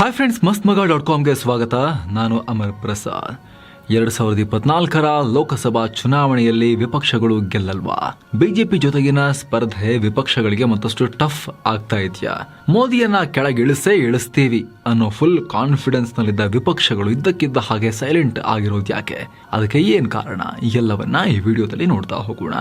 Hi friends ಮಸ್ತ್ ಮಗ dot ಕಾಮ್ಗೆ ಸ್ವಾಗತ. ನಾನು ಅಮರ್ ಪ್ರಸಾದ್. ಎರಡು ಸಾವಿರದ ಇಪ್ಪತ್ನಾಲ್ಕರ ಲೋಕಸಭಾ ಚುನಾವಣೆಯಲ್ಲಿ ವಿಪಕ್ಷಗಳು ಗೆಲ್ಲಲ್ವಾ? ಬಿಜೆಪಿ ಜೊತೆಗಿನ ಸ್ಪರ್ಧೆ ವಿಪಕ್ಷಗಳಿಗೆ ಮತ್ತಷ್ಟು ಟಫ್ ಆಗ್ತಾ ಇದೆಯಾ? ಮೋದಿಯನ್ನ ಕೆಳಗಿಳಿಸೇ ಇಳಿಸ್ತೀವಿ ಅನ್ನೋ ಫುಲ್ ಕಾನ್ಫಿಡೆನ್ಸ್ ನಲ್ಲಿದ್ದ ವಿಪಕ್ಷಗಳು ಇದ್ದಕ್ಕಿದ್ದ ಹಾಗೆ ಸೈಲೆಂಟ್ ಆಗಿರೋದು ಯಾಕೆ? ಅದಕ್ಕೆ ಏನ್ ಕಾರಣ? ಎಲ್ಲವನ್ನ ಈ ವಿಡಿಯೋದಲ್ಲಿ ನೋಡ್ತಾ ಹೋಗೋಣ.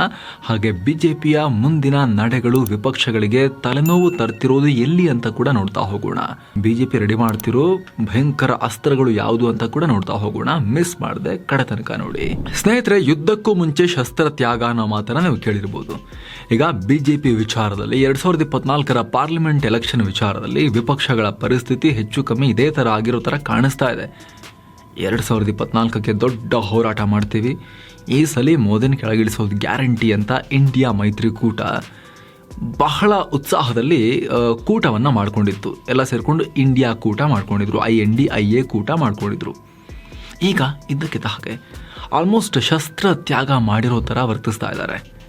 ಹಾಗೆ ಬಿಜೆಪಿಯ ಮುಂದಿನ ನಡೆಗಳು ವಿಪಕ್ಷಗಳಿಗೆ ತಲೆನೋವು ತರ್ತಿರೋದು ಎಲ್ಲಿ ಅಂತ ಕೂಡ ನೋಡ್ತಾ ಹೋಗೋಣ. ಬಿಜೆಪಿ ರೆಡಿ ಮಾಡ್ತಿರೋ ಭಯಂಕರ ಅಸ್ತ್ರಗಳು ಯಾವುದು ಅಂತ ಕೂಡ ನೋಡ್ತಾ ಹೋಗೋಣ. ಮಿಸ್ ಮಾಡದೆ ಕಡೆ ತನಕ ನೋಡಿ. ಸ್ನೇಹಿತರೆ, ಯುದ್ಧಕ್ಕೂ ಮುಂಚೆ ಶಸ್ತ್ರ ತ್ಯಾಗ ಅನ್ನೋ ಮಾತನ್ನ ನೀವು ಕೇಳಿರ್ಬೋದು. ಈಗ ಬಿಜೆಪಿ ವಿಚಾರದಲ್ಲಿ ಎರಡ್ ಸಾವಿರದ ಇಪ್ಪತ್ನಾಲ್ಕರ ಪಾರ್ಲಿಮೆಂಟ್ ಎಲೆಕ್ಷನ್ ವಿಚಾರದಲ್ಲಿ ವಿಪಕ್ಷಗಳ ಪರಿಸ್ಥಿತಿ ಹೆಚ್ಚು ಕಮ್ಮಿ ಇದೇ ತರ ಆಗಿರೋ ತರ ಕಾಣಿಸ್ತಾ ಇದೆ. ಎರಡು ಸಾವಿರದ ಇಪ್ಪತ್ನಾಲ್ಕಕ್ಕೆ ದೊಡ್ಡ ಹೋರಾಟ ಮಾಡ್ತೀವಿ. ಈ ಸಲ ಮೋದಿನ ಕೆಳಗಿಳಿಸೋದು ಗ್ಯಾರಂಟಿ ಅಂತ ಇಂಡಿಯಾ ಮೈತ್ರಿಕೂಟ ಬಹಳ ಉತ್ಸಾಹದಲ್ಲಿ ಕೂಟವನ್ನು ಮಾಡ್ಕೊಂಡಿತ್ತು. ಎಲ್ಲ ಸೇರಿಕೊಂಡು ಇಂಡಿಯಾ ಕೂಟ ಮಾಡ್ಕೊಂಡಿದ್ರು. I N D, I A ಕೂಟ ಮಾಡ್ಕೊಂಡಿದ್ರು. ಈಗ ಇದ್ದಕ್ಕಿದ್ದ ಹಾಗೆ ಆಲ್ಮೋಸ್ಟ್ ಶಸ್ತ್ರ ತ್ಯಾಗ ಮಾಡಿರೋ ಥರ ವರ್ತಿಸ್ತಾ ಇದ್ದಾರೆ.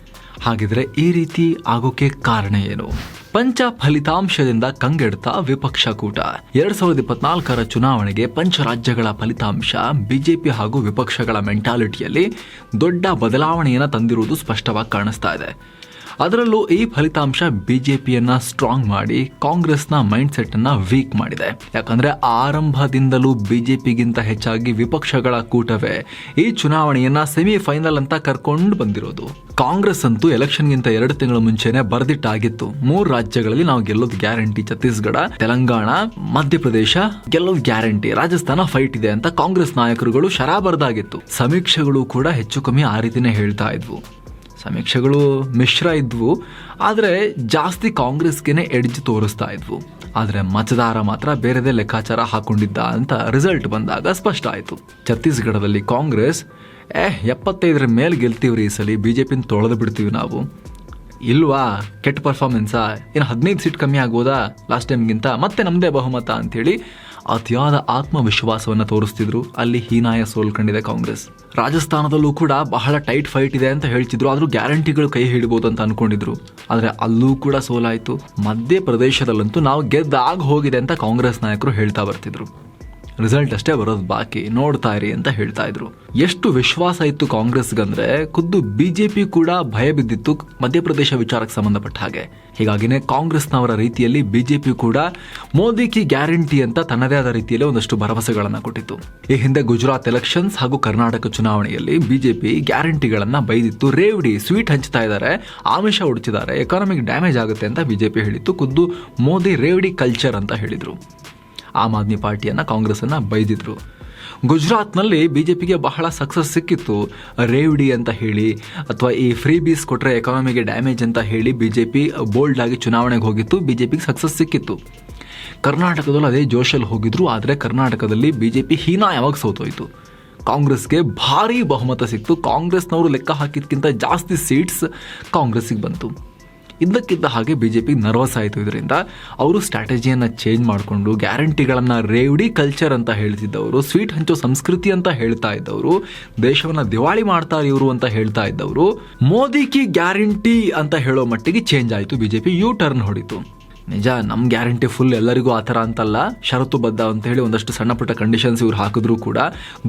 ಹಾಗಿದ್ರೆ ಈ ರೀತಿ ಆಗೋಕೆ ಕಾರಣ ಏನು? ಪಂಚ ಫಲಿತಾಂಶದಿಂದ ಕಂಗೆಡ್ತಾ ವಿಪಕ್ಷ ಕೂಟ. ಎರಡ್ ಸಾವಿರದ ಇಪ್ಪತ್ನಾಲ್ಕರ ಚುನಾವಣೆಗೆ ಪಂಚ ರಾಜ್ಯಗಳ ಫಲಿತಾಂಶ ಬಿಜೆಪಿ ಹಾಗೂ ವಿಪಕ್ಷಗಳ ಮೆಂಟಾಲಿಟಿಯಲ್ಲಿ ದೊಡ್ಡ ಬದಲಾವಣೆಯನ್ನು ತಂದಿರುವುದು ಸ್ಪಷ್ಟವಾಗಿ ಕಾಣಿಸ್ತಾ ಇದೆ. ಅದರಲ್ಲೂ ಈ ಫಲಿತಾಂಶ ಬಿಜೆಪಿಯನ್ನ ಸ್ಟ್ರಾಂಗ್ ಮಾಡಿ ಕಾಂಗ್ರೆಸ್ನ ಮೈಂಡ್ ಸೆಟ್ ಅನ್ನ ವೀಕ್ ಮಾಡಿದೆ. ಯಾಕಂದ್ರೆ ಆರಂಭದಿಂದಲೂ ಬಿಜೆಪಿಗಿಂತ ಹೆಚ್ಚಾಗಿ ವಿಪಕ್ಷಗಳ ಕೂಟವೇ ಈ ಚುನಾವಣೆಯನ್ನ ಸೆಮಿಫೈನಲ್ ಅಂತ ಕರ್ಕೊಂಡು ಬಂದಿರೋದು. ಕಾಂಗ್ರೆಸ್ ಅಂತೂ ಎಲೆಕ್ಷನ್ಗಿಂತ ಎರಡು ತಿಂಗಳ ಮುಂಚೆನೆ ಬರ್ದಿಟ್ಟಾಗಿತ್ತು. ಮೂರು ರಾಜ್ಯಗಳಲ್ಲಿ ನಾವು ಗೆಲ್ಲೋದು ಗ್ಯಾರಂಟಿ ಛತ್ತೀಸ್ಗಢ, ತೆಲಂಗಾಣ, ಮಧ್ಯಪ್ರದೇಶ ಗೆಲ್ಲೋದು ಗ್ಯಾರಂಟಿ ರಾಜಸ್ಥಾನ ಫೈಟ್ ಇದೆ ಅಂತ ಕಾಂಗ್ರೆಸ್ ನಾಯಕರುಗಳು ಶರಾಬರ್ದಾಗಿತ್ತು. ಸಮೀಕ್ಷೆಗಳು ಕೂಡ ಹೆಚ್ಚು ಕಮ್ಮಿ ಆ ರೀತಿನೇ ಹೇಳ್ತಾ ಇದ್ವು. ಸಮೀಕ್ಷೆಗಳು ಮಿಶ್ರ ಇದ್ವು, ಆದರೆ ಜಾಸ್ತಿ ಕಾಂಗ್ರೆಸ್ಗೆನೆ ಎಡ್ಜ್ ತೋರಿಸ್ತಾ ಇದ್ವು. ಆದರೆ ಮತದಾರ ಮಾತ್ರ ಬೇರೆದೇ ಲೆಕ್ಕಾಚಾರ ಹಾಕೊಂಡಿದ್ದ ಅಂತ ರಿಸಲ್ಟ್ ಬಂದಾಗ ಸ್ಪಷ್ಟ ಆಯಿತು. ಛತ್ತೀಸ್ಗಢದಲ್ಲಿ ಕಾಂಗ್ರೆಸ್, ಏ, ಎಪ್ಪತ್ತೈದರ ಮೇಲೆ ಗೆಲ್ತೀವ್ರಿ ಈ ಸಲ ಬಿ ಜೆ ಪಿನ ತೊಳೆದು ಬಿಡ್ತೀವಿ ನಾವು. ಇಲ್ವಾ, ಕೆಟ್ಟ ಪರ್ಫಾರ್ಮೆನ್ಸಾ ಏನು ಹದಿನೈದು ಸೀಟ್ ಕಮ್ಮಿ ಆಗ್ಬೋದಾ? ಲಾಸ್ಟ್ ಟೈಮ್ಗಿಂತ ಮತ್ತೆ ನಮ್ಮದೇ ಬಹುಮತ ಅಂತೇಳಿ ಅತಿಯಾದ ಆತ್ಮವಿಶ್ವಾಸವನ್ನು ತೋರಿಸ್ತಿದ್ರು ಅಲ್ಲಿ ಹೀನಾಯ ಸೋಲ್ಕೊಂಡಿದೆ ಕಾಂಗ್ರೆಸ್. ರಾಜಸ್ಥಾನದಲ್ಲೂ ಕೂಡ ಬಹಳ ಟೈಟ್ ಫೈಟ್ ಇದೆ ಅಂತ ಹೇಳ್ತಿದ್ರು, ಆದರೂ ಗ್ಯಾರಂಟಿಗಳು ಕೈ ಹಿಡಿಬೋದು ಅಂತ ಅನ್ಕೊಂಡಿದ್ರು. ಆದರೆ ಅಲ್ಲೂ ಕೂಡ ಸೋಲಾಯಿತು. ಮಧ್ಯಪ್ರದೇಶದಲ್ಲಂತೂ ನಾವು ಗೆದ್ದಾಗ ಹೋಗಿದೆ ಅಂತ ಕಾಂಗ್ರೆಸ್ ನಾಯಕರು ಹೇಳ್ತಾ ಬರ್ತಿದ್ರು. ರಿಸಲ್ಟ್ ಅಷ್ಟೇ ಬರೋದು ಬಾಕಿ. ನೋಡ್ತಾ ಇರಿ ಅಂತ ಹೇಳ್ತಾ ಇದ್ರು. ಎಷ್ಟು ವಿಶ್ವಾಸ ಇತ್ತು ಕಾಂಗ್ರೆಸ್ಗಂದ್ರೆ ಖುದ್ದು ಬಿಜೆಪಿ ಕೂಡ ಭಯ ಬಿದ್ದಿತ್ತು ಮಧ್ಯಪ್ರದೇಶ ವಿಚಾರಕ್ಕೆ ಸಂಬಂಧಪಟ್ಟ ಹಾಗೆ. ಹೀಗಾಗಿನೇ ಕಾಂಗ್ರೆಸ್ನವರ ರೀತಿಯಲ್ಲಿ ಬಿಜೆಪಿ ಕೂಡ ಮೋದಿ ಕಿ ಗ್ಯಾರಂಟಿ ಅಂತ ತನ್ನದೇ ಆದ ರೀತಿಯಲ್ಲಿ ಒಂದಷ್ಟು ಭರವಸೆಗಳನ್ನ ಕೊಟ್ಟಿತ್ತು. ಈ ಹಿಂದೆ ಗುಜರಾತ್ ಎಲೆಕ್ಷನ್ಸ್ ಹಾಗೂ ಕರ್ನಾಟಕ ಚುನಾವಣೆಯಲ್ಲಿ ಬಿಜೆಪಿ ಗ್ಯಾರಂಟಿಗಳನ್ನ ಬೈದಿತ್ತು. ರೇವಡಿ ಸ್ವೀಟ್ ಹಂಚ್ತಾ ಇದ್ದಾರೆ ಆಮಿಷ ಉಡ್ತಿದ್ದಾರೆ ಎಕಾನಮಿಕ್ ಡ್ಯಾಮೇಜ್ ಆಗುತ್ತೆ ಅಂತ ಬಿಜೆಪಿ ಹೇಳಿತ್ತು. ಖುದ್ದು ಮೋದಿ ರೇವಡಿ ಕಲ್ಚರ್ ಅಂತ ಹೇಳಿದ್ರು. ಆಮ್ ಆದ್ಮಿ ಪಾರ್ಟಿಯನ್ನ ಕಾಂಗ್ರೆಸ್ ಅನ್ನ ಬೈದಿದ್ರು. ಗುಜರಾತ್ನಲ್ಲಿ ಬಿಜೆಪಿಗೆ ಬಹಳ ಸಕ್ಸಸ್ ಸಿಕ್ಕಿತ್ತು. ರೇವ್ಡಿ ಅಂತ ಹೇಳಿ, ಅಥವಾ ಈ ಫ್ರೀ ಬೀಸ್ ಕೊಟ್ಟರೆ ಎಕಾನಮಿಗೆ ಡ್ಯಾಮೇಜ್ ಅಂತ ಹೇಳಿ ಬಿಜೆಪಿ ಬೋಲ್ಡ್ ಆಗಿ ಚುನಾವಣೆಗೆ ಹೋಗಿತ್ತು, ಬಿಜೆಪಿಗೆ ಸಕ್ಸಸ್ ಸಿಕ್ಕಿತ್ತು. ಕರ್ನಾಟಕದಲ್ಲೂ ಅದೇ ಜೋಶಲ್ಲಿ ಹೋಗಿದ್ರು, ಆದರೆ ಕರ್ನಾಟಕದಲ್ಲಿ ಬಿಜೆಪಿ ಯಾವಾಗ ಸೋತೋಯಿತು? ಕಾಂಗ್ರೆಸ್ಗೆ ಭಾರೀ ಬಹುಮತ ಸಿಕ್ತು, ಕಾಂಗ್ರೆಸ್ನವರು ಲೆಕ್ಕ ಹಾಕಿದ್ಕಿಂತ ಜಾಸ್ತಿ ಸೀಟ್ಸ್ ಕಾಂಗ್ರೆಸ್ಸಿಗೆ ಬಂತು. ಇದ್ದಕ್ಕಿದ್ದ ಹಾಗೆ ಬಿಜೆಪಿ ನರ್ವಸ್ ಆಯಿತು ಇದರಿಂದ. ಅವರು ಸ್ಟ್ರಾಟಜಿಯನ್ನು ಚೇಂಜ್ ಮಾಡಿಕೊಂಡು ಗ್ಯಾರಂಟಿಗಳನ್ನು ರೇವಡಿ ಕಲ್ಚರ್ ಅಂತ ಹೇಳ್ತಿದ್ದವರು ಸ್ವೀಟ್ ಹಂಚೋ ಸಂಸ್ಕೃತಿ ಅಂತ ಹೇಳ್ತಾ ಇದ್ದವರು, ದೇಶವನ್ನು ದಿವಾಳಿ ಮಾಡ್ತಾರೆ ಇವರು ಅಂತ ಹೇಳ್ತಾ ಇದ್ದವರು ಮೋದಿ ಕಿ ಗ್ಯಾರಂಟಿ ಅಂತ ಹೇಳೋ ಮಟ್ಟಿಗೆ ಚೇಂಜ್ ಆಯಿತು, ಬಿಜೆಪಿ ಯು ಟರ್ನ್ ಹೊಡಿತು. ನಿಜ, ನಮ್ ಗ್ಯಾರಂಟಿ ಫುಲ್ ಎಲ್ಲರಿಗೂ ಆ ಥರ ಅಂತಲ್ಲ. ಷರತ್ತುಬದ್ಧ ಅಂತ ಹೇಳಿ ಒಂದಷ್ಟು ಸಣ್ಣ ಪುಟ್ಟ ಕಂಡೀಷನ್ಸ್ ಇವ್ರು ಹಾಕಿದ್ರು ಕೂಡ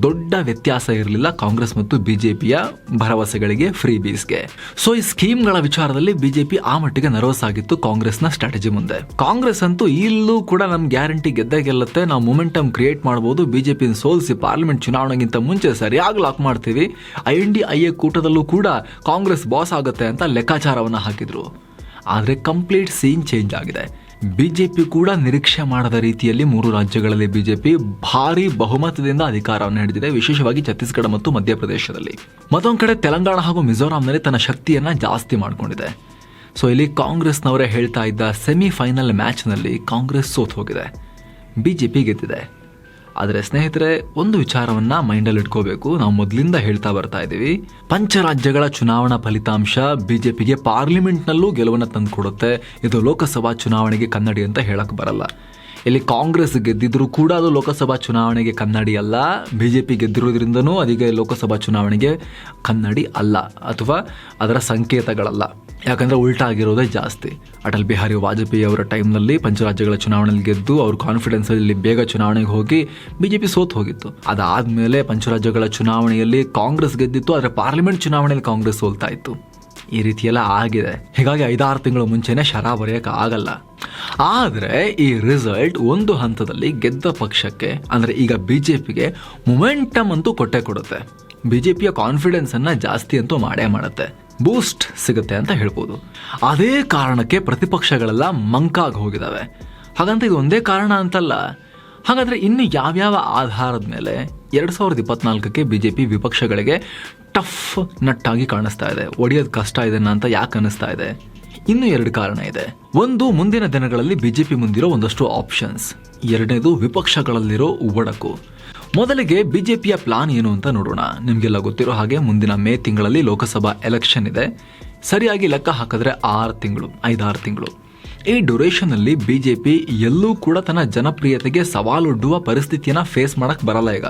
ದೊಡ್ಡ ವ್ಯತ್ಯಾಸ ಇರಲಿಲ್ಲ ಕಾಂಗ್ರೆಸ್ ಮತ್ತು ಬಿಜೆಪಿಯ ಭರವಸೆಗಳಿಗೆ ಫ್ರೀ ಬೀಸ್ಗೆ ಸೊ ಈ ಸ್ಕೀಮ್ಗಳ ವಿಚಾರದಲ್ಲಿ ಬಿಜೆಪಿ ಆ ಮಟ್ಟಿಗೆ ನರ್ವಸ್ ಆಗಿತ್ತು ಕಾಂಗ್ರೆಸ್ನ ಸ್ಟ್ರಾಟಜಿ ಮುಂದೆ. ಕಾಂಗ್ರೆಸ್ ಅಂತೂ ಇಲ್ಲೂ ಕೂಡ ನಮ್ ಗ್ಯಾರಂಟಿ ಗೆದ್ದೇ ಗೆಲ್ಲತ್ತೆ. ನಾವು ಮೊಮೆಂಟಮ್ ಕ್ರಿಯೇಟ್ ಮಾಡಬಹುದು ಬಿಜೆಪಿ ಸೋಲಿಸಿ ಪಾರ್ಲಿಮೆಂಟ್ ಚುನಾವಣೆಗಿಂತ ಮುಂಚೆ ಸರಿಯಾಗಿ ಲಾಕ್ ಮಾಡ್ತೀವಿ. I N D I A ಕೂಟದಲ್ಲೂ ಕೂಡ ಕಾಂಗ್ರೆಸ್ ಬಾಸ್ ಆಗುತ್ತೆ ಅಂತ ಲೆಕ್ಕಾಚಾರವನ್ನ ಹಾಕಿದ್ರು. ಆದರೆ ಕಂಪ್ಲೀಟ್ ಸೀನ್ ಚೇಂಜ್ ಆಗಿದೆ. ಬಿಜೆಪಿ ಕೂಡ ನಿರೀಕ್ಷೆ ಮಾಡದ ರೀತಿಯಲ್ಲಿ ಮೂರು ರಾಜ್ಯಗಳಲ್ಲಿ ಬಿಜೆಪಿ ಭಾರಿ ಬಹುಮತದಿಂದ ಅಧಿಕಾರವನ್ನು ಹಿಡಿದಿದೆ, ವಿಶೇಷವಾಗಿ ಛತ್ತೀಸ್ಗಢ ಮತ್ತು ಮಧ್ಯಪ್ರದೇಶದಲ್ಲಿ. ಮತ್ತೊಂದು ಕಡೆ ತೆಲಂಗಾಣ ಹಾಗೂ ಮಿಜೋರಾಂನಲ್ಲಿ ತನ್ನ ಶಕ್ತಿಯನ್ನು ಜಾಸ್ತಿ ಮಾಡಿಕೊಂಡಿದೆ. ಸೊ ಇಲ್ಲಿ ಕಾಂಗ್ರೆಸ್ನವರೇ ಹೇಳ್ತಾ ಇದ್ದ ಸೆಮಿಫೈನಲ್ ಮ್ಯಾಚ್ನಲ್ಲಿ ಕಾಂಗ್ರೆಸ್ ಸೋತ್ ಹೋಗಿದೆ ಬಿಜೆಪಿ ಗೆದ್ದಿದೆ. ಆದರೆ ಸ್ನೇಹಿತರೆ, ಒಂದು ವಿಚಾರವನ್ನ ಮೈಂಡಲ್ಲಿ ಇಟ್ಕೋಬೇಕು. ನಾವು ಮೊದಲಿಂದ ಹೇಳ್ತಾ ಬರ್ತಾ ಇದ್ದೀವಿ ಪಂಚರಾಜ್ಯಗಳ ಚುನಾವಣಾ ಫಲಿತಾಂಶ ಬಿಜೆಪಿಗೆ ಪಾರ್ಲಿಮೆಂಟ್ನಲ್ಲೂ ಗೆಲುವನ್ನು ತಂದುಕೊಡುತ್ತೆ. ಇದು ಲೋಕಸಭಾ ಚುನಾವಣೆಗೆ ಕನ್ನಡಿ ಅಂತ ಹೇಳಕ್ ಬರಲ್ಲ. ಇಲ್ಲಿ ಕಾಂಗ್ರೆಸ್ ಗೆದ್ದಿದ್ರು ಕೂಡ ಅದು ಲೋಕಸಭಾ ಚುನಾವಣೆಗೆ ಕನ್ನಡಿ ಅಲ್ಲ. ಬಿಜೆಪಿ ಗೆದ್ದಿರೋದ್ರಿಂದನೂ ಅದೀಗ ಲೋಕಸಭಾ ಚುನಾವಣೆಗೆ ಕನ್ನಡಿ ಅಲ್ಲ ಅಥವಾ ಅದರ ಸಂಕೇತಗಳಲ್ಲ. ಯಾಕಂದ್ರೆ ಉಲ್ಟಾ ಆಗಿರೋದೇ ಜಾಸ್ತಿ. ಅಟಲ್ ಬಿಹಾರಿ ವಾಜಪೇಯಿ ಅವರ ಟೈಮ್ನಲ್ಲಿ ಪಂಚರಾಜ್ಯಗಳ ಚುನಾವಣೆಯಲ್ಲಿ ಗೆದ್ದು ಅವ್ರ ಕಾನ್ಫಿಡೆನ್ಸ್ ಅಲ್ಲಿ ಬೇಗ ಚುನಾವಣೆಗೆ ಹೋಗಿ ಬಿಜೆಪಿ ಸೋತ್ ಹೋಗಿತ್ತು. ಅದಾದಮೇಲೆ ಪಂಚರಾಜ್ಯಗಳ ಚುನಾವಣೆಯಲ್ಲಿ ಕಾಂಗ್ರೆಸ್ ಗೆದ್ದಿತ್ತು, ಆದರೆ ಪಾರ್ಲಿಮೆಂಟ್ ಚುನಾವಣೆಯಲ್ಲಿ ಕಾಂಗ್ರೆಸ್ ಸೋಲ್ತಾ ಇತ್ತು. ಈ ರೀತಿಯೆಲ್ಲ ಆಗಿದೆ. ಹೀಗಾಗಿ ಐದಾರು ತಿಂಗಳ ಮುಂಚೆನೆ ಶರ ಬರೆಯೋಕೆ ಆಗಲ್ಲ. ಆದರೆ ಈ ರಿಸಲ್ಟ್ ಒಂದು ಹಂತದಲ್ಲಿ ಗೆದ್ದ ಪಕ್ಷಕ್ಕೆ, ಅಂದರೆ ಈಗ ಬಿ ಜೆ ಪಿಗೆ ಮೊಮೆಂಟಮ್ ಅಂತೂ ಕೊಟ್ಟೆ ಕೊಡುತ್ತೆ. ಬಿ ಜೆ ಪಿಯ ಕಾನ್ಫಿಡೆನ್ಸ್ ಅನ್ನ ಜಾಸ್ತಿ ಅಂತೂ ಮಾಡೇ ಮಾಡುತ್ತೆ. ಬೂಸ್ಟ್ ಸಿಗುತ್ತೆ ಅಂತ ಹೇಳ್ಬೋದು. ಅದೇ ಕಾರಣಕ್ಕೆ ಪ್ರತಿಪಕ್ಷಗಳೆಲ್ಲ ಮಂಕಾಗಿ ಹೋಗಿದ್ದಾವೆ ಹಾಗಂತ ಇದು ಒಂದೇ ಕಾರಣ ಅಂತಲ್ಲ. ಹಾಗಾದ್ರೆ ಇನ್ನು ಯಾವ್ಯಾವ ಆಧಾರದ ಮೇಲೆ ಎರಡ್ ಸಾವಿರದ ಇಪ್ಪತ್ನಾಲ್ಕಕ್ಕೆ ಬಿಜೆಪಿ ವಿಪಕ್ಷಗಳಿಗೆ ಟಫ್ ನಟ್ಟಾಗಿ ಕಾಣಿಸ್ತಾ ಇದೆ. ಒಡೆಯೋದು ಕಷ್ಟ ಇದೆ ಅಂತ ಯಾಕೆ ಅನ್ನಿಸ್ತಾ ಇದೆ? ಇನ್ನು ಎರಡು ಕಾರಣ ಇದೆ. ಒಂದು, ಮುಂದಿನ ದಿನಗಳಲ್ಲಿ ಬಿಜೆಪಿ ಮುಂದಿರೋ ಒಂದಷ್ಟು ಆಪ್ಷನ್ಸ್ ಎರಡನೇದು, ವಿಪಕ್ಷಗಳಲ್ಲಿರೋ ಒಡಕು. ಮೊದಲಿಗೆ ಬಿಜೆಪಿಯ ಪ್ಲಾನ್ ಏನು ಅಂತ ನೋಡೋಣ. ನಿಮಗೆಲ್ಲ ಗೊತ್ತಿರೋ ಹಾಗೆ ಮುಂದಿನ ಮೇ ತಿಂಗಳಲ್ಲಿ ಲೋಕಸಭಾ ಎಲೆಕ್ಷನ್ ಇದೆ. ಸರಿಯಾಗಿ ಲೆಕ್ಕ ಹಾಕಿದ್ರೆ ಆರು ತಿಂಗಳು, ಐದಾರು ತಿಂಗಳು. ಈ ಡ್ಯೂರೇಷನಲ್ಲಿ ಬಿ ಜೆ ಬಿಜೆಪಿ ಎಲ್ಲೂ ಕೂಡ ತನ್ನ ಜನಪ್ರಿಯತೆಗೆ ಸವಾಲೊಡ್ಡುವ ಪರಿಸ್ಥಿತಿಯನ್ನ ಫೇಸ್ ಮಾಡೋಕ್ಕೆ ಬರಲ್ಲ ಈಗ.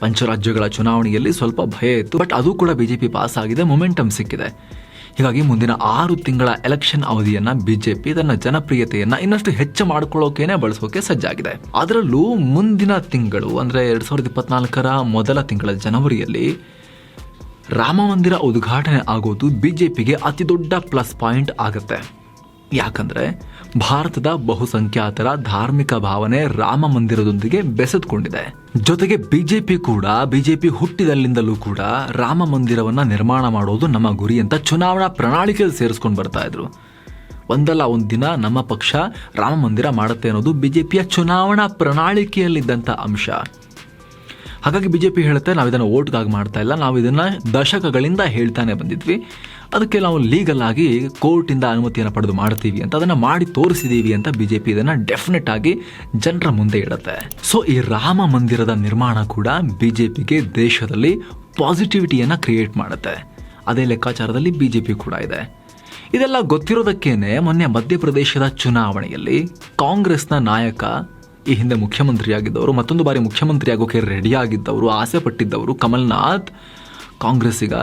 ಪಂಚರಾಜ್ಯಗಳ ಚುನಾವಣೆಯಲ್ಲಿ ಸ್ವಲ್ಪ ಭಯ ಇತ್ತು ಬಟ್ ಅದು ಕೂಡ ಬಿಜೆಪಿ ಪಾಸ್ ಆಗಿದೆ ಮೊಮೆಂಟಮ್ ಸಿಕ್ಕಿದೆ. ಹೀಗಾಗಿ ಮುಂದಿನ ಆರು ತಿಂಗಳ ಎಲೆಕ್ಷನ್ ಅವಧಿಯನ್ನ ಬಿಜೆಪಿ ತನ್ನ ಜನಪ್ರಿಯತೆಯನ್ನ ಇನ್ನಷ್ಟು ಹೆಚ್ಚು ಮಾಡ್ಕೊಳ್ಳೋಕೆನೆ ಬಳಸೋಕೆ ಸಜ್ಜಾಗಿದೆ. ಅದರಲ್ಲೂ ಮುಂದಿನ ತಿಂಗಳು, ಅಂದ್ರೆ ಎರಡ್ ಸಾವಿರದ ಇಪ್ಪತ್ನಾಲ್ಕರ ಮೊದಲ ತಿಂಗಳ ಜನವರಿಯಲ್ಲಿ ರಾಮ ಮಂದಿರ ಉದ್ಘಾಟನೆ ಆಗೋದು ಬಿಜೆಪಿಗೆ ಅತಿ ದೊಡ್ಡ ಪ್ಲಸ್ ಪಾಯಿಂಟ್ ಆಗುತ್ತೆ. ಯಾಕಂದ್ರೆ ಭಾರತದ ಬಹುಸಂಖ್ಯಾತರ ಧಾರ್ಮಿಕ ಭಾವನೆ ರಾಮ ಮಂದಿರದೊಂದಿಗೆ ಬೆಸೆದುಕೊಂಡಿದೆ. ಜೊತೆಗೆ ಬಿಜೆಪಿ ಕೂಡ, ಬಿಜೆಪಿ ಹುಟ್ಟಿದಲ್ಲಿಂದಲೂ ಕೂಡ ರಾಮ ಮಂದಿರವನ್ನ ನಿರ್ಮಾಣ ಮಾಡೋದು ನಮ್ಮ ಗುರಿ ಅಂತ ಚುನಾವಣಾ ಪ್ರಣಾಳಿಕೆಯಲ್ಲಿ ಸೇರಿಸ್ಕೊಂಡು ಬರ್ತಾ ಇದ್ರು. ಒಂದಲ್ಲ ಒಂದು ದಿನ ನಮ್ಮ ಪಕ್ಷ ರಾಮ ಮಂದಿರ ಮಾಡುತ್ತೆ ಅನ್ನೋದು ಬಿಜೆಪಿಯ ಚುನಾವಣಾ ಪ್ರಣಾಳಿಕೆಯಲ್ಲಿದ್ದಂಥ ಅಂಶ. ಹಾಗಾಗಿ ಬಿಜೆಪಿ ಹೇಳುತ್ತೆ ನಾವು ಇದನ್ನು ಓಟ್ಗಾಗಿ ಮಾಡ್ತಾ ಇಲ್ಲ ನಾವು ಇದನ್ನ ದಶಕಗಳಿಂದ ಹೇಳ್ತಾನೆ ಬಂದಿದ್ವಿ. ಅದಕ್ಕೆ ನಾವು ಲೀಗಲ್ ಆಗಿ ಕೋರ್ಟಿಂದ ಅನುಮತಿಯನ್ನು ಪಡೆದು ಮಾಡ್ತೀವಿ ಅಂತ ಅದನ್ನ ಮಾಡಿ ತೋರಿಸಿದೀವಿ ಅಂತ ಬಿಜೆಪಿ ಇದನ್ನ ಡೆಫಿನೆಟ್ ಆಗಿ ಜನರ ಮುಂದೆ ಇಡುತ್ತೆ ಸೊ ಈ ರಾಮ ಮಂದಿರದ ನಿರ್ಮಾಣ ಕೂಡ ಬಿಜೆಪಿಗೆ ದೇಶದಲ್ಲಿ ಪಾಸಿಟಿವಿಟಿಯನ್ನು ಕ್ರಿಯೇಟ್ ಮಾಡುತ್ತೆ. ಅದೇ ಲೆಕ್ಕಾಚಾರದಲ್ಲಿ ಬಿಜೆಪಿ ಕೂಡ ಇದೆ. ಇದೆಲ್ಲ ಗೊತ್ತಿರೋದಕ್ಕೇನೆ ಮೊನ್ನೆ ಮಧ್ಯಪ್ರದೇಶದ ಚುನಾವಣೆಯಲ್ಲಿ ಕಾಂಗ್ರೆಸ್ನ ನಾಯಕ, ಈ ಹಿಂದೆ ಮುಖ್ಯಮಂತ್ರಿಯಾಗಿದ್ದವರು, ಮತ್ತೊಂದು ಬಾರಿ ಮುಖ್ಯಮಂತ್ರಿ ಆಗೋಕೆ ರೆಡಿ ಆಗಿದ್ದವರು, ಆಸೆ ಪಟ್ಟಿದ್ದವರು ಕಮಲ್ನಾಥ್, ಕಾಂಗ್ರೆಸ್ಸಿಗ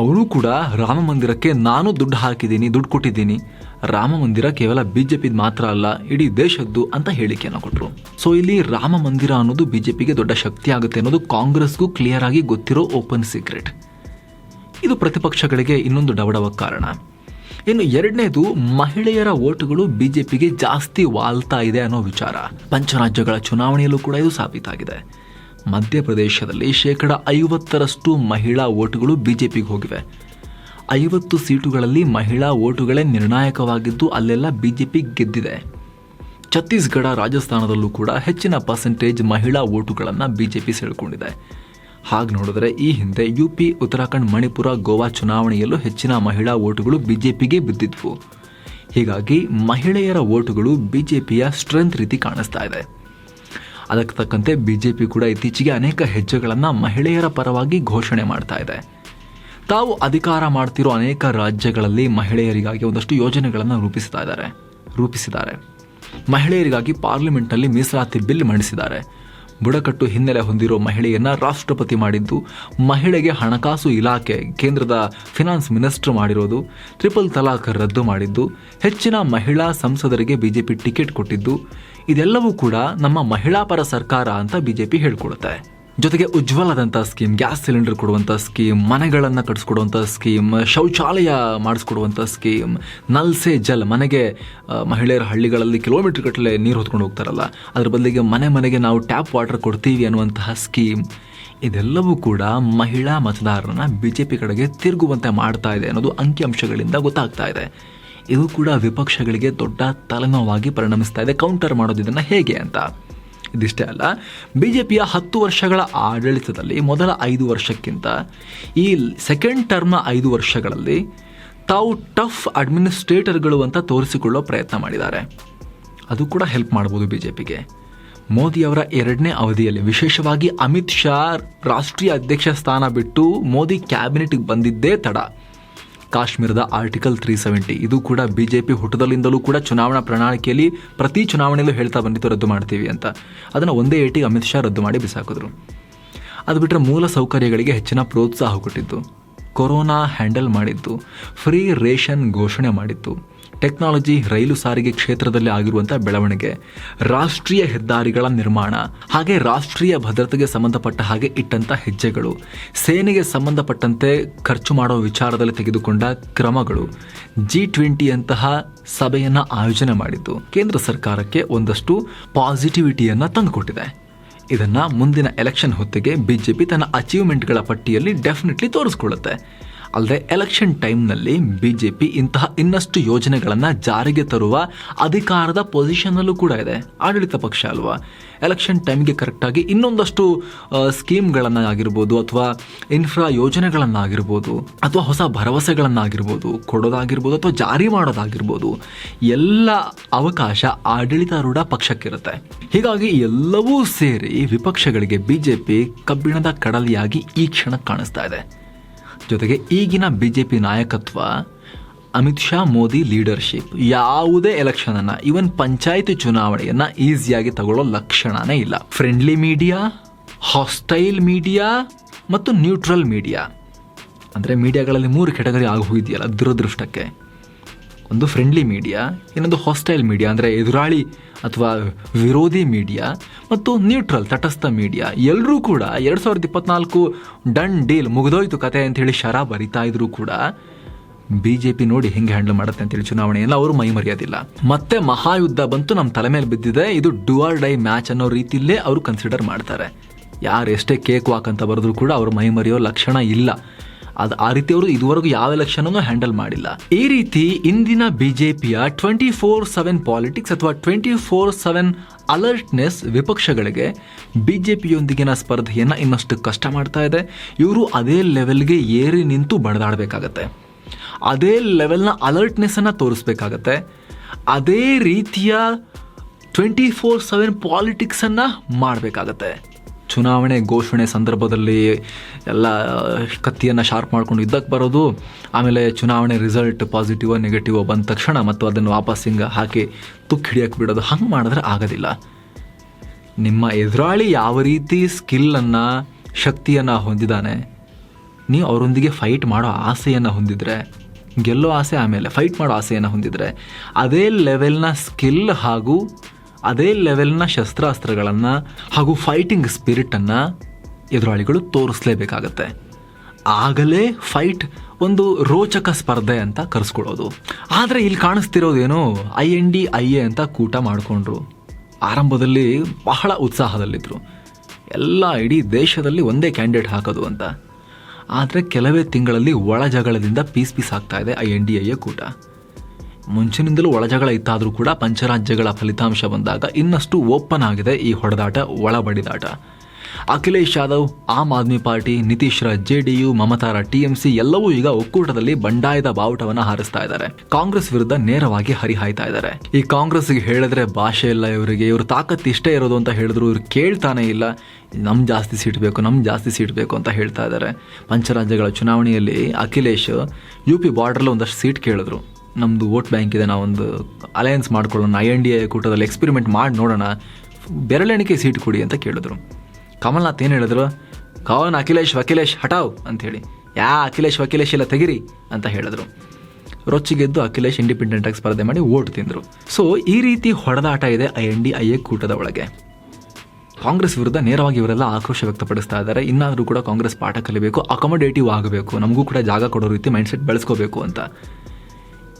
ಅವರು ಕೂಡ ರಾಮ ಮಂದಿರಕ್ಕೆ ನಾನು ದುಡ್ಡು ಹಾಕಿದ್ದೀನಿ, ದುಡ್ಡು ಕೊಟ್ಟಿದ್ದೀನಿ. ರಾಮ ಮಂದಿರ ಕೇವಲ ಬಿಜೆಪಿ ಮಾತ್ರ ಅಲ್ಲ, ಇಡೀ ದೇಶದ್ದು ಅಂತ ಹೇಳಿಕೆಯನ್ನು ಕೊಟ್ಟರು ಸೊ ಇಲ್ಲಿ ರಾಮ ಮಂದಿರ ಅನ್ನೋದು ಪಿಗೆ ದೊಡ್ಡ ಶಕ್ತಿ ಆಗುತ್ತೆ ಅನ್ನೋದು ಕಾಂಗ್ರೆಸ್ಗೂ ಕ್ಲಿಯರ್ ಆಗಿ ಗೊತ್ತಿರೋ ಓಪನ್ ಸೀಕ್ರೆಟ್ ಇದು ಪ್ರತಿಪಕ್ಷಗಳಿಗೆ ಇನ್ನೊಂದು ಡವಡವ ಕಾರಣ. ಇನ್ನು ಎರಡನೇದು, ಮಹಿಳೆಯರ ಓಟುಗಳು ಬಿಜೆಪಿಗೆ ಜಾಸ್ತಿ ವಾಲ್ತಾ ಇದೆ ಅನ್ನೋ ವಿಚಾರ. ಪಂಚರಾಜ್ಯಗಳ ಚುನಾವಣೆಯಲ್ಲೂ ಕೂಡ ಇದು ಸಾಬೀತಾಗಿದೆ. ಮಧ್ಯಪ್ರದೇಶದಲ್ಲಿ ಶೇಕಡ ಐವತ್ತರಷ್ಟು ಮಹಿಳಾ ಓಟುಗಳು ಬಿಜೆಪಿಗೆ ಹೋಗಿವೆ. ಐವತ್ತು ಸೀಟುಗಳಲ್ಲಿ ಮಹಿಳಾ ಓಟುಗಳೇ ನಿರ್ಣಾಯಕವಾಗಿದ್ದು ಅಲ್ಲೆಲ್ಲ ಬಿಜೆಪಿ ಗೆದ್ದಿದೆ. ಛತ್ತೀಸ್ಗಢ ರಾಜಸ್ಥಾನದಲ್ಲೂ ಕೂಡ ಹೆಚ್ಚಿನ ಪರ್ಸೆಂಟೇಜ್ ಮಹಿಳಾ ಓಟುಗಳನ್ನು ಬಿಜೆಪಿ ಸೆಳ್ಕೊಂಡಿದೆ ಹಾಗೆ ನೋಡಿದ್ರೆ ಈ ಹಿಂದೆ ಯು ಪಿ ಉತ್ತರಾಖಂಡ್, ಮಣಿಪುರ, ಗೋವಾ ಚುನಾವಣೆಯಲ್ಲೂ ಹೆಚ್ಚಿನ ಮಹಿಳಾ ಓಟುಗಳು ಬಿಜೆಪಿಗೆ ಬಿದ್ದಿದ್ವು. ಹೀಗಾಗಿ ಮಹಿಳೆಯರ ಓಟುಗಳು ಬಿಜೆಪಿಯ ಸ್ಟ್ರೆಂತ್ ರೀತಿ ಕಾಣಿಸ್ತಾ ಇದೆ. ಅದಕ್ಕೆ ತಕ್ಕಂತೆ ಬಿ ಜೆ ಪಿ ಕೂಡ ಇತ್ತೀಚೆಗೆ ಅನೇಕ ಹೆಜ್ಜೆಗಳನ್ನು ಮಹಿಳೆಯರ ಪರವಾಗಿ ಘೋಷಣೆ ಮಾಡ್ತಾ ಇದೆ. ತಾವು ಅಧಿಕಾರ ಮಾಡ್ತಿರೋ ಅನೇಕ ರಾಜ್ಯಗಳಲ್ಲಿ ಮಹಿಳೆಯರಿಗಾಗಿ ಒಂದಷ್ಟು ಯೋಜನೆಗಳನ್ನು ರೂಪಿಸ್ತಾ ಇದ್ದಾರೆ. ರೂಪಿಸಿದ್ದಾರೆ. ಮಹಿಳೆಯರಿಗಾಗಿ ಪಾರ್ಲಿಮೆಂಟ್ನಲ್ಲಿ ಮೀಸಲಾತಿ ಬಿಲ್ ಮಂಡಿಸಿದ್ದಾರೆ. ಬುಡಕಟ್ಟು ಹಿನ್ನೆಲೆ ಹೊಂದಿರೋ ಮಹಿಳೆಯನ್ನು ರಾಷ್ಟ್ರಪತಿ ಮಾಡಿದ್ದು, ಮಹಿಳೆಗೆ ಹಣಕಾಸು ಇಲಾಖೆ, ಕೇಂದ್ರದ ಫಿನಾನ್ಸ್ ಮಿನಿಸ್ಟರ್ ಮಾಡಿರೋದು, ಟ್ರಿಪಲ್ ತಲಾಖ್ ರದ್ದು ಮಾಡಿದ್ದು, ಹೆಚ್ಚಿನ ಮಹಿಳಾ ಸಂಸದರಿಗೆ ಬಿಜೆಪಿ ಟಿಕೆಟ್ ಕೊಟ್ಟಿದ್ದು ಇದೆಲ್ಲವೂ ಕೂಡ ನಮ್ಮ ಮಹಿಳಾ ಪರ ಸರ್ಕಾರ ಅಂತ ಬಿಜೆಪಿ ಹೇಳ್ಕೊಡುತ್ತೆ. ಜೊತೆಗೆ ಉಜ್ವಲದಂತ ಸ್ಕೀಮ್, ಗ್ಯಾಸ್ ಸಿಲಿಂಡರ್ ಕೊಡುವಂಥ ಸ್ಕೀಮ್, ಮನೆಗಳನ್ನು ಕಟ್ಸ್ಕೊಡುವಂಥ ಸ್ಕೀಮ್, ಶೌಚಾಲಯ ಮಾಡಿಸ್ಕೊಡುವಂತ ಸ್ಕೀಮ್ ನಲ್ ಸೆ ಜಲ್, ಮನೆಗೆ ಮಹಿಳೆಯರ ಹಳ್ಳಿಗಳಲ್ಲಿ ಕಿಲೋಮೀಟರ್ ಗಟ್ಟಲೆ ನೀರು ಹೊತ್ಕೊಂಡು ಹೋಗ್ತಾರಲ್ಲ, ಅದ್ರ ಬದಲಿಗೆ ಮನೆ ಮನೆಗೆ ನಾವು ಟ್ಯಾಪ್ ವಾಟರ್ ಕೊಡ್ತೀವಿ ಅನ್ನುವಂತಹ ಸ್ಕೀಮ್. ಇದೆಲ್ಲವೂ ಕೂಡ ಮಹಿಳಾ ಮತದಾರರನ್ನ ಬಿ ಜೆ ಪಿ ಕಡೆಗೆ ತಿರುಗುವಂತೆ ಮಾಡ್ತಾ ಇದೆ ಅನ್ನೋದು ಅಂಕಿಅಂಶಗಳಿಂದ ಗೊತ್ತಾಗ್ತಾ ಇದೆ. ಇದು ಕೂಡ ವಿಪಕ್ಷಗಳಿಗೆ ದೊಡ್ಡ ತಲೆನೋವಾಗಿ ಪರಿಣಮಿಸ್ತಾ ಇದೆ. ಕೌಂಟರ್ ಮಾಡೋದು ಇದನ್ನು ಹೇಗೆ ಅಂತ. ಇದಿಷ್ಟೇ ಅಲ್ಲ ಬಿ ಜೆ ಪಿಯ ಹತ್ತು ವರ್ಷಗಳ ಆಡಳಿತದಲ್ಲಿ ಮೊದಲ ಐದು ವರ್ಷಕ್ಕಿಂತ ಈ ಸೆಕೆಂಡ್ ಟರ್ಮ್ನ ಐದು ವರ್ಷಗಳಲ್ಲಿ ತಾವು ಟಫ್ ಅಡ್ಮಿನಿಸ್ಟ್ರೇಟರ್ಗಳು ಅಂತ ತೋರಿಸಿಕೊಳ್ಳೋ ಪ್ರಯತ್ನ ಮಾಡಿದ್ದಾರೆ. ಅದು ಕೂಡ ಹೆಲ್ಪ್ ಮಾಡ್ಬೋದು ಬಿ ಜೆ ಪಿಗೆ ಮೋದಿಯವರ ಎರಡನೇ ಅವಧಿಯಲ್ಲಿ ವಿಶೇಷವಾಗಿ ಅಮಿತ್ ಶಾ ರಾಷ್ಟ್ರೀಯ ಅಧ್ಯಕ್ಷ ಸ್ಥಾನ ಬಿಟ್ಟು ಮೋದಿ ಕ್ಯಾಬಿನೆಟ್ಗೆ ಬಂದಿದ್ದೇ ತಡ. ಕಾಶ್ಮೀರದ ಆರ್ಟಿಕಲ್ ತ್ರೀ ಸೆವೆಂಟಿ. ಇದು ಕೂಡ ಬಿಜೆಪಿ ಹುಟ್ಟದಲ್ಲಿಂದಲೂ ಕೂಡ ಚುನಾವಣಾ ಪ್ರಣಾಳಿಕೆಯಲ್ಲಿ ಪ್ರತಿ ಚುನಾವಣೆಯಲ್ಲೂ ಹೇಳ್ತಾ ಬಂದಿತ್ತು, ರದ್ದು ಮಾಡ್ತೀವಿ ಅಂತ. ಅದನ್ನು ಒಂದೇ ಏಟಿಗೆ ಅಮಿತ್ ಶಾ ರದ್ದು ಮಾಡಿ ಬಿಸಾಕಿದ್ರು. ಅದು ಬಿಟ್ಟರೆ ಮೂಲ ಸೌಕರ್ಯಗಳಿಗೆ ಹೆಚ್ಚಿನ ಪ್ರೋತ್ಸಾಹ ಕೊಟ್ಟಿದ್ದು ಕೊರೋನಾ ಹ್ಯಾಂಡಲ್ ಮಾಡಿದ್ದು ಫ್ರೀ ರೇಷನ್ ಘೋಷಣೆ ಮಾಡಿತ್ತು. ಟೆಕ್ನಾಲಜಿ ರೈಲು ಸಾರಿಗೆ ಕ್ಷೇತ್ರದಲ್ಲಿ ಆಗಿರುವಂಥ ಬೆಳವಣಿಗೆ, ರಾಷ್ಟ್ರೀಯ ಹೆದ್ದಾರಿಗಳ ನಿರ್ಮಾಣ, ಹಾಗೆ ರಾಷ್ಟ್ರೀಯ ಭದ್ರತೆಗೆ ಸಂಬಂಧಪಟ್ಟ ಹಾಗೆ ಇಟ್ಟಂಥ ಹೆಜ್ಜೆಗಳು, ಸೇನೆಗೆ ಸಂಬಂಧಪಟ್ಟಂತೆ ಖರ್ಚು ಮಾಡೋ ವಿಚಾರದಲ್ಲಿ ತೆಗೆದುಕೊಂಡ ಕ್ರಮಗಳು ಜಿ ಟ್ವೆಂಟಿಯಂತಹ ಸಭೆಯನ್ನು ಆಯೋಜನೆ ಮಾಡಿದ್ದು ಕೇಂದ್ರ ಸರ್ಕಾರಕ್ಕೆ ಒಂದಷ್ಟು ಪಾಸಿಟಿವಿಟಿಯನ್ನು ತಂದುಕೊಟ್ಟಿದೆ. ಇದನ್ನ ಮುಂದಿನ ಎಲೆಕ್ಷನ್ ಹೊತ್ತಿಗೆ ಬಿಜೆಪಿ ತನ್ನ ಅಚೀವ್ಮೆಂಟ್ಗಳ ಪಟ್ಟಿಯಲ್ಲಿ ಡೆಫಿನೆಟ್ಲಿ ತೋರಿಸ್ಕೊಳ್ಳುತ್ತೆ. ಅಲ್ಲದೆ ಎಲೆಕ್ಷನ್ ಟೈಮ್ನಲ್ಲಿ ಬಿ ಜೆ ಪಿ ಇಂತಹ ಇನ್ನಷ್ಟು ಯೋಜನೆಗಳನ್ನು ಜಾರಿಗೆ ತರುವ ಅಧಿಕಾರದ ಪೊಸಿಷನ್ನಲ್ಲೂ ಕೂಡ ಇದೆ. ಆಡಳಿತ ಪಕ್ಷ ಅಲ್ವಾ? ಎಲೆಕ್ಷನ್ ಟೈಮ್ಗೆ ಕರೆಕ್ಟಾಗಿ ಇನ್ನೊಂದಷ್ಟು ಸ್ಕೀಮ್ಗಳನ್ನು ಆಗಿರ್ಬೋದು ಅಥವಾ ಇನ್ಫ್ರಾ ಯೋಜನೆಗಳನ್ನಾಗಿರ್ಬೋದು ಅಥವಾ ಹೊಸ ಭರವಸೆಗಳನ್ನಾಗಿರ್ಬೋದು ಕೊಡೋದಾಗಿರ್ಬೋದು ಅಥವಾ ಜಾರಿ ಮಾಡೋದಾಗಿರ್ಬೋದು, ಎಲ್ಲ ಅವಕಾಶ ಆಡಳಿತಾರೂಢ ಪಕ್ಷಕ್ಕಿರುತ್ತೆ. ಹೀಗಾಗಿ ಎಲ್ಲವೂ ಸೇರಿ ವಿಪಕ್ಷಗಳಿಗೆ ಬಿಜೆಪಿ ಕಬ್ಬಿಣದ ಕಡಲಿಯಾಗಿ ಈ ಕ್ಷಣ ಕಾಣಿಸ್ತಾ ಇದೆ. ಜೊತೆಗೆ ಈಗಿನ ಬಿ ಜೆ ಪಿ ನಾಯಕತ್ವ, ಅಮಿತ್ ಶಾ, ಮೋದಿ ಲೀಡರ್ಶಿಪ್ ಯಾವುದೇ ಎಲೆಕ್ಷನನ್ನು ಇವನ್ ಪಂಚಾಯಿತಿ ಚುನಾವಣೆಯನ್ನ ಈಸಿಯಾಗಿ ತಗೊಳ್ಳೋ ಲಕ್ಷಣನೇ ಇಲ್ಲ. ಫ್ರೆಂಡ್ಲಿ ಮೀಡಿಯಾ ಹಾಸ್ಟೈಲ್ ಮೀಡಿಯಾ ಮತ್ತು ನ್ಯೂಟ್ರಲ್ ಮೀಡಿಯಾ ಅಂದರೆ ಮೀಡಿಯಾಗಳಲ್ಲಿ ಮೂರು ಕೆಟಗರಿ ಆಗಿ ಹೋಗಿದೆಯಲ್ಲ ದುರದೃಷ್ಟಕ್ಕೆ. ಒಂದು ಫ್ರೆಂಡ್ಲಿ ಮೀಡಿಯಾ ಇನ್ನೊಂದು ಹಾಸ್ಟೈಲ್ ಮೀಡಿಯಾ ಅಂದರೆ ಎದುರಾಳಿ ಅಥವಾ ವಿರೋಧಿ ಮೀಡಿಯಾ ಮತ್ತು ನ್ಯೂಟ್ರಲ್ ತಟಸ್ಥ ಮೀಡಿಯಾ ಎಲ್ಲರೂ ಕೂಡ ಎರಡು ಸಾವಿರದ ಇಪ್ಪತ್ನಾಲ್ಕು ಡನ್ ಡೀಲ್ ಮುಗಿದೋಯ್ತು ಕತೆ ಅಂತ ಹೇಳಿ ಶರ ಬರಿತಾ ಇದ್ರೂ ಕೂಡ ಬಿ ಜೆ ಪಿ ನೋಡಿ ಹೆಂಗೆ ಹ್ಯಾಂಡಲ್ ಮಾಡುತ್ತೆ ಅಂತೇಳಿ ಚುನಾವಣೆಯನ್ನು ಅವರು ಮೈ ಮರೆಯೋದಿಲ್ಲ. ಮತ್ತೆ ಮಹಾಯುದ್ಧ ಬಂತು, ನಮ್ಮ ತಲೆ ಮೇಲೆ ಬಿದ್ದಿದೆ. ಇದು ಡುವರ್ ಡೈ ಮ್ಯಾಚ್ ಅನ್ನೋ ರೀತಿಯಲ್ಲೇ ಅವರು ಕನ್ಸಿಡರ್ ಮಾಡ್ತಾರೆ. ಯಾರು ಎಷ್ಟೇ ಕೇಕ್ ವಾಕ್ ಅಂತ ಬರೆದ್ರು ಕೂಡ ಅವರು ಮೈ ಮರೆಯೋ ಲಕ್ಷಣ ಇಲ್ಲ. ಅದು ಆ ರೀತಿ ಅವರು ಇದುವರೆಗೂ ಯಾವ ಎಲೆಕ್ಷನ್ ಹ್ಯಾಂಡಲ್ ಮಾಡಿಲ್ಲ. ಈ ರೀತಿ ಇಂದಿನ ಬಿಜೆಪಿಯ ಟ್ವೆಂಟಿ ಫೋರ್ ಸೆವೆನ್ ಪಾಲಿಟಿಕ್ಸ್ ಅಥವಾ ಟ್ವೆಂಟಿ ಫೋರ್ ಸೆವೆನ್ ಅಲರ್ಟ್ನೆಸ್ ವಿಪಕ್ಷಗಳಿಗೆ ಬಿಜೆಪಿಯೊಂದಿಗಿನ ಸ್ಪರ್ಧೆಯನ್ನು ಇನ್ನಷ್ಟು ಕಷ್ಟ ಮಾಡ್ತಾ ಇದೆ. ಇವರು ಅದೇ ಲೆವೆಲ್ಗೆ ಏರಿ ನಿಂತು ಬಡದಾಡಬೇಕಾಗತ್ತೆ ಅದೇ ಲೆವೆಲ್ನ ಅಲರ್ಟ್ನೆಸ್ಸನ್ನು ತೋರಿಸ್ಬೇಕಾಗತ್ತೆ. ಅದೇ ರೀತಿಯ ಟ್ವೆಂಟಿ ಫೋರ್ ಸೆವೆನ್ ಪಾಲಿಟಿಕ್ಸನ್ನು ಮಾಡಬೇಕಾಗತ್ತೆ. ಚುನಾವಣೆ ಘೋಷಣೆ ಸಂದರ್ಭದಲ್ಲಿ ಎಲ್ಲ ಕತ್ತಿಯನ್ನು ಶಾರ್ಪ್ ಮಾಡ್ಕೊಂಡು ಇದ್ದಕ್ಕೆ ಬರೋದು, ಆಮೇಲೆ ಚುನಾವಣೆ ರಿಸಲ್ಟ್ ಪಾಸಿಟಿವ್ ನೆಗೆಟಿವ್ ಬಂದ ತಕ್ಷಣ ಮತ್ತು ಅದನ್ನು ವಾಪಸ್ ಹಿಂಗೆ ಹಾಕಿ ತುಕ್ಕು ಹಿಡಿಯಕ್ಕೆ ಬಿಡೋದು, ಹಂಗೆ ಮಾಡಿದ್ರೆ ಆಗೋದಿಲ್ಲ. ನಿಮ್ಮ ಎದುರಾಳಿ ಯಾವ ರೀತಿ ಸ್ಕಿಲ್ಲನ್ನು ಶಕ್ತಿಯನ್ನು ಹೊಂದಿದ್ದಾನೆ ನೀವು ಅವರೊಂದಿಗೆ ಫೈಟ್ ಮಾಡೋ ಆಸೆಯನ್ನು ಹೊಂದಿದರೆ, ಗೆಲ್ಲೋ ಆಸೆ ಆಮೇಲೆ ಫೈಟ್ ಮಾಡೋ ಆಸೆಯನ್ನು ಹೊಂದಿದರೆ, ಅದೇ ಲೆವೆಲ್ನ ಸ್ಕಿಲ್ ಹಾಗೂ ಅದೇ ಲೆವೆಲ್ನ ಶಸ್ತ್ರಾಸ್ತ್ರಗಳನ್ನು ಹಾಗೂ ಫೈಟಿಂಗ್ ಸ್ಪಿರಿಟನ್ನು ಎದುರಾಳಿಗಳು ತೋರಿಸ್ಲೇಬೇಕಾಗತ್ತೆ. ಆಗಲೇ ಫೈಟ್ ಒಂದು ರೋಚಕ ಸ್ಪರ್ಧೆ ಅಂತ ಕರೆಸ್ಕೊಳ್ಳೋದು. ಆದರೆ ಇಲ್ಲಿ ಕಾಣಿಸ್ತಿರೋದೇನು? I N D I A ಅಂತ ಕೂಟ ಮಾಡಿಕೊಂಡ್ರು. ಆರಂಭದಲ್ಲಿ ಬಹಳ ಉತ್ಸಾಹದಲ್ಲಿದ್ದರು ಎಲ್ಲ ಇಡೀ ದೇಶದಲ್ಲಿ ಒಂದೇ ಕ್ಯಾಂಡಿಡೇಟ್ ಹಾಕೋದು ಅಂತ. ಆದರೆ ಕೆಲವೇ ತಿಂಗಳಲ್ಲಿ ಒಳ ಜಗಳದಿಂದ ಪೀಸ್ ಪೀಸ್ ಆಗ್ತಾ ಇದೆ I N D I A ಕೂಟ. ಮುಂಚಿನಿಂದಲೂ ಒಳಜಗಳ ಇತ್ತಾದರೂ ಕೂಡ ಪಂಚರಾಜ್ಯಗಳ ಫಲಿತಾಂಶ ಬಂದಾಗ ಇನ್ನಷ್ಟು ಓಪನ್ ಆಗಿದೆ ಈ ಹೊಡೆದಾಟ, ಒಳಬಡಿದಾಟ. ಅಖಿಲೇಶ್ ಯಾದವ್, ಆಮ್ ಆದ್ಮಿ ಪಾರ್ಟಿ ನಿತೀಶ್ ರ ಜೆ ಡಿ ಯು ಮಮತಾರ, ಟಿಎಂಸಿ ಎಲ್ಲವೂ ಈಗ ಒಕ್ಕೂಟದಲ್ಲಿ ಬಂಡಾಯದ ಬಾವುಟವನ್ನು ಹಾರಿಸ್ತಾ ಇದ್ದಾರೆ. ಕಾಂಗ್ರೆಸ್ ವಿರುದ್ಧ ನೇರವಾಗಿ ಹರಿಹಾಯ್ತಾ ಇದ್ದಾರೆ. ಈ ಕಾಂಗ್ರೆಸ್ಗೆ ಹೇಳಿದ್ರೆ ಭಾಷೆ ಇಲ್ಲ ಇವರಿಗೆ, ಇವ್ರ ತಾಕತ್ ಇಷ್ಟೇ ಇರೋದು ಅಂತ ಹೇಳಿದ್ರು, ಇವ್ರು ಕೇಳ್ತಾನೆ ಇಲ್ಲ. ನಮ್ ಜಾಸ್ತಿ ಸೀಟ್ ಬೇಕು, ನಮ್ ಜಾಸ್ತಿ ಸೀಟ್ ಬೇಕು ಅಂತ ಹೇಳ್ತಾ ಇದ್ದಾರೆ. ಪಂಚರಾಜ್ಯಗಳ ಚುನಾವಣೆಯಲ್ಲಿ ಅಖಿಲೇಶ್ ಯು ಪಿ ಬಾರ್ಡ್ರಲ್ಲಿ ಒಂದಷ್ಟು ಸೀಟ್ ಕೇಳಿದ್ರು. ನಮ್ಮದು ವೋಟ್ ಬ್ಯಾಂಕ್ ಇದೆ, ನಾವೊಂದು ಅಲಯನ್ಸ್ ಮಾಡ್ಕೊಳ್ಳೋಣ ಐ ಎನ್ ಡಿ ಎ ಕೂಟದಲ್ಲಿ ಎಕ್ಸ್ಪೆರಿಮೆಂಟ್ ಮಾಡಿ ನೋಡೋಣ ಬೆರಳೆಣಿಕೆ ಸೀಟ್ ಕೊಡಿ ಅಂತ ಕೇಳಿದ್ರು. ಕಮಲ್ನಾಥ್ ಏನು ಹೇಳಿದ್ರು? ಕವನ್, ಅಖಿಲೇಶ್, ವಕಿಲೇಶ್ ಹಟಾವ್ ಅಂಥೇಳಿ ಯಾ, ಅಖಿಲೇಶ್, ವಕಿಲೇಶ್ ಎಲ್ಲ ತೆಗಿರಿ ಅಂತ ಹೇಳಿದ್ರು. ರೊಚ್ಚಿಗೆದ್ದು ಅಖಿಲೇಶ್ ಇಂಡಿಪೆಂಡೆಂಟಾಗಿ ಸ್ಪರ್ಧೆ ಮಾಡಿ ಓಟ್ ತಿಂದರು. ಸೊ ಈ ರೀತಿ ಹೊಡೆದಾಟ ಇದೆ I N D I A ಕೂಟದ ಒಳಗೆ. ಕಾಂಗ್ರೆಸ್ ವಿರುದ್ಧ ನೇರವಾಗಿ ಇವರೆಲ್ಲ ಆಕ್ರೋಶ ವ್ಯಕ್ತಪಡಿಸ್ತಾ ಇದ್ದಾರೆ. ಇನ್ನಾದರೂ ಕೂಡ ಕಾಂಗ್ರೆಸ್ ಪಾಠ ಕಲಿಬೇಕು ಅಕೊಮಡೇಟಿವ್ ಆಗಬೇಕು. ನಮಗೂ ಕೂಡ ಜಾಗ ಕೊಡೋ ರೀತಿ ಮೈಂಡ್ಸೆಟ್ ಬೆಳೆಸ್ಕೋಬೇಕು ಅಂತ.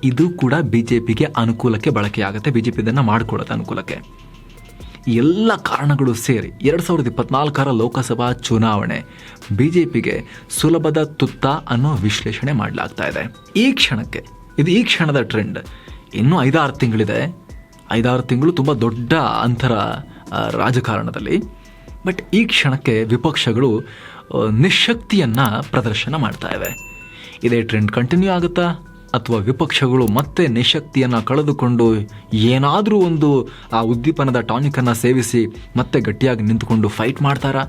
ಇದು ಕೂಡ ಬಿ ಜೆ ಪಿಗೆ ಅನುಕೂಲಕ್ಕೆ ಬಳಕೆಯಾಗುತ್ತೆ. ಬಿ ಜೆ ಪಿ ಇದನ್ನು ಮಾಡಿಕೊಡುತ್ತೆ ಅನುಕೂಲಕ್ಕೆ. ಎಲ್ಲ ಕಾರಣಗಳು ಸೇರಿ ಎರಡು ಸಾವಿರದ ಇಪ್ಪತ್ನಾಲ್ಕರ ಲೋಕಸಭಾ ಚುನಾವಣೆ ಬಿ ಜೆ ಪಿಗೆ ಸುಲಭದ ತುತ್ತ ಅನ್ನೋ ವಿಶ್ಲೇಷಣೆ ಮಾಡಲಾಗ್ತಾ ಇದೆ. ಈ ಕ್ಷಣಕ್ಕೆ, ಇದು ಈ ಕ್ಷಣದ ಟ್ರೆಂಡ್. ಇನ್ನೂ ಐದಾರು ತಿಂಗಳಿದೆ. ಐದಾರು ತಿಂಗಳು ತುಂಬ ದೊಡ್ಡ ಅಂತರ ರಾಜಕಾರಣದಲ್ಲಿ. ಬಟ್ ಈ ಕ್ಷಣಕ್ಕೆ ವಿಪಕ್ಷಗಳು ನಿಶಕ್ತಿಯನ್ನು ಪ್ರದರ್ಶನ ಮಾಡ್ತಾ ಇವೆ ಇದೇ ಟ್ರೆಂಡ್ ಕಂಟಿನ್ಯೂ ಆಗುತ್ತಾ? ಅಥವಾ ವಿಪಕ್ಷಗಳು ಮತ್ತೆ ನಿಶಕ್ತಿಯನ್ನು ಕಳೆದುಕೊಂಡು ಏನಾದರೂ ಒಂದು ಆ ಉದ್ದೀಪನದ ಟಾನಿಕನ್ನು ಸೇವಿಸಿ ಮತ್ತೆ ಗಟ್ಟಿಯಾಗಿ ನಿಂತುಕೊಂಡು ಫೈಟ್ ಮಾಡ್ತಾರಾ?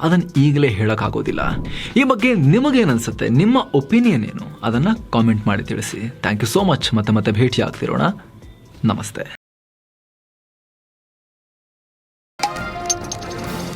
ಅದನ್ನು ಈಗಲೇ ಹೇಳೋಕ್ಕಾಗೋದಿಲ್ಲ. ಈ ಬಗ್ಗೆ ನಿಮಗೇನನ್ಸುತ್ತೆ? ನಿಮ್ಮ ಒಪಿನಿಯನ್ ಏನು? ಅದನ್ನು ಕಾಮೆಂಟ್ ಮಾಡಿ ತಿಳಿಸಿ. ಥ್ಯಾಂಕ್ ಯು ಸೋ ಮಚ್ ಮತ್ತೆ ಮತ್ತೆ ಭೇಟಿ ಆಗ್ತಿರೋಣ ನಮಸ್ತೆ.